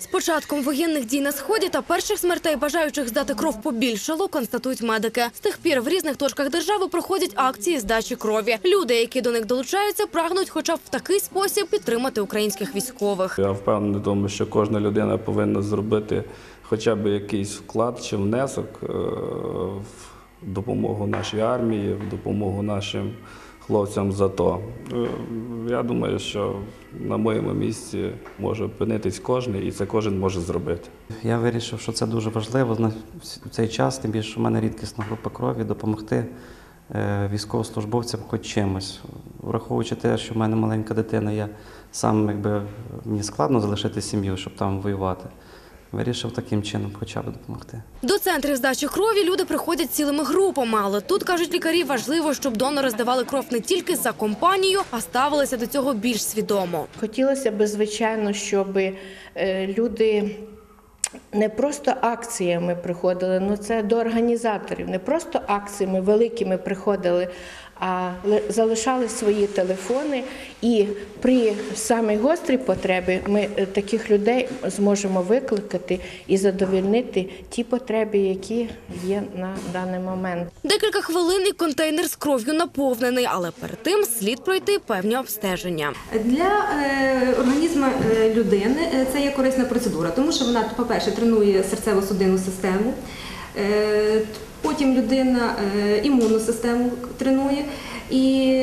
З початком воєнних дій на сході та перших смертей бажаючих здати кров побільшало, констатують медики. З тих пір в різних точках держави проходять акції здачі крові. Люди, які до них долучаються, прагнуть, хоча б в такий спосіб підтримати українських військових. Я впевнений тому, що кожна людина повинна зробити хоча б якийсь вклад чи внесок е, в допомогу нашій армії, в допомогу нашим хлопцям з АТО. Е, Я думаю, що на моєму місці може опинитись кожен, і це кожен може зробити. Я вирішив, що це дуже важливо в цей час, тим більше, в мене рідкісна група крові, допомогти е, військовослужбовцям хоч чимось. Враховуючи те, що в мене маленька дитина, я сам якби мені складно залишити сім'ю, щоб там воювати. Вирішив таким чином хоча б допомогти. До центрів здачі крові люди приходять цілими групами, але тут кажуть лікарі, важливо, щоб донори здавали кров не тільки за компанію, а ставилися до цього більш свідомо. Хотілося б, звичайно, щоб е, люди не просто акціями приходили, ну це до організаторів, не просто акціями великими приходили, а залишали свої телефони. І при самій гострій потребі ми е, таких людей зможемо викликати і задовольнити ті потреби, які є на даний момент. Декілька хвилин і контейнер з кров'ю наповнений, але перед тим слід пройти певні обстеження. Для е, організму е, людини е, це є корисна процедура, тому що вона, по-перше, тренує серцево-судинну систему, е, потім людина е, імунну систему тренує, і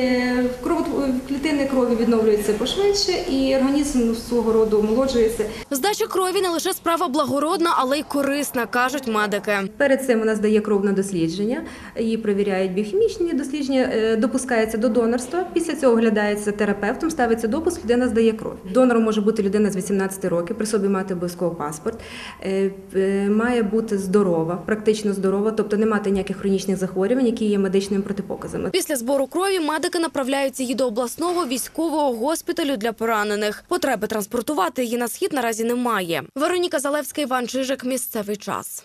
клітини крові відновлюються пошвидше, і організм свого роду омолоджується. Здача крові не лише справа благородна, але й корисна, кажуть медики. Перед цим вона здає кров на дослідження, її перевіряють біохімічні дослідження, е, допускається до донорства. Після цього оглядається терапевтом, ставиться допуск, людина здає кров. Донором може бути людина з 18 років, при собі мати обов'язково паспорт, е, е, має бути здорова, практично здорова, тобто не мати ніяких хронічних захворювань, які є медичними протипоказами. Після збору крові медики направляють її до обласного військового госпіталю для поранених. Потреби транспортувати її на схід наразі немає. Вероніка Залевська, Іван Чижик. Місцевий час.